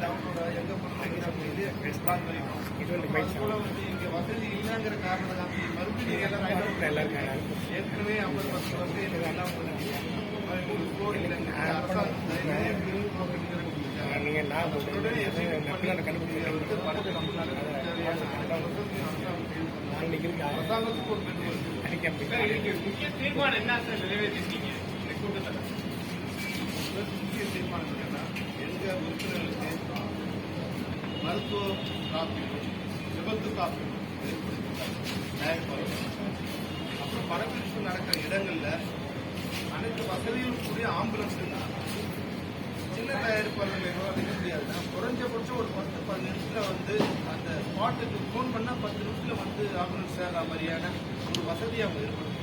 டவுனோட எங்கே போகணும் தான் போயிட்டு பெஸ்ட்டாக தெரியும் இటువంటి பைக்ஸ் வந்து இங்கே வசதி இல்லைங்கிற காரணம் மறுபடியும் எல்லாம் ரைட் எல்லாருமே ஏற்கனவே ஐம்பது பர்சன்ட் வந்து எனக்கு அண்ணா நீங்கள் நான் கண்டுபிடிக்கிறேன் அரசாங்கத்துக்கு ஒரு முக்கிய தீர்மானம் என்ன சார் நிறைவேற்றிருக்கீங்க கூட்டத்தில் மருத்துவ காப்பீடும் விபத்து காப்பீடு அப்புறம் படப்பிடிப்பு நடக்கிற இடங்களில் அனைத்து வசதியும் கூடிய ஆம்புலன்ஸ் சின்ன தயாரிப்பாளர்கள் அதிக முடியாது குறைஞ்சபட்சம் ஒரு பத்து பதினஞ்சு நிமிஷத்தில் வந்து அந்த ஸ்பாட்டுக்கு ஃபோன் பண்ணா பத்து நிமிஷத்துல வந்து ஆம்புலன்ஸ் சேர்ற மாதிரியான ஒரு வசதியை அவங்க ஏற்படுத்தும்.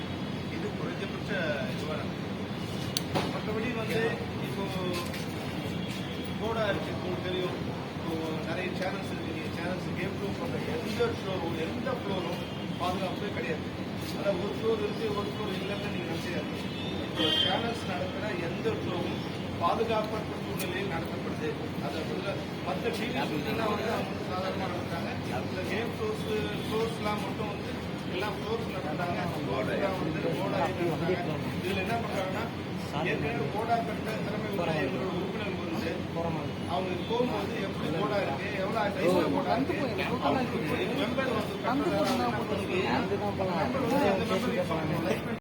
இது குறைஞ்சபட்ச இதுவாக மற்றபடி வந்து இப்போ போடா இருக்கு உங்களுக்கு தெரியும். நிறைய சேனல்ஸ் இருக்கு. நீங்க சேனல்ஸ் கேம் ஷோ பண்ற எந்த ஷோவும் எந்த ஃப்ளோரும் பாதுகாப்பே கிடையாது. அதான் ஒரு ஃப்ளோர் இருக்கு ஒரு ஃப்ளோர் இல்லைன்னு நீங்க நினைச்சிடாது இப்போ சேனல்ஸ் நடக்கிற எந்த ஷோவும் பாதுகாப்பற்ற சூழ்நிலையில் நடத்தப்படுது. அதை வந்து மற்ற டிவி வந்து அவங்க சாதாரணமாக நடத்துறாங்க. இந்த கேம் ஷோஸ் ஃப்ளோர்ஸ்லாம் மட்டும் வந்து எல்லாம் ஃப்ளோர்ஸ் நடத்துறாங்க. ஃப்ளோர்ஸ்லாம் வந்து போர்டாக நடத்துறாங்க. என்ன பண்ணுறாங்கன்னா ஏற்கனவே போர்டாக கட்ட அவங்க போகும்போது எப்படி போடா இருக்கு எவ்வளவு சைஸ்ல போடா இருக்கு அவங்களுக்கு மெம்பர் வந்து கட்டுறதா என்ன பண்ணுவீங்க மெம்பர் வந்து எந்த மெம்பர்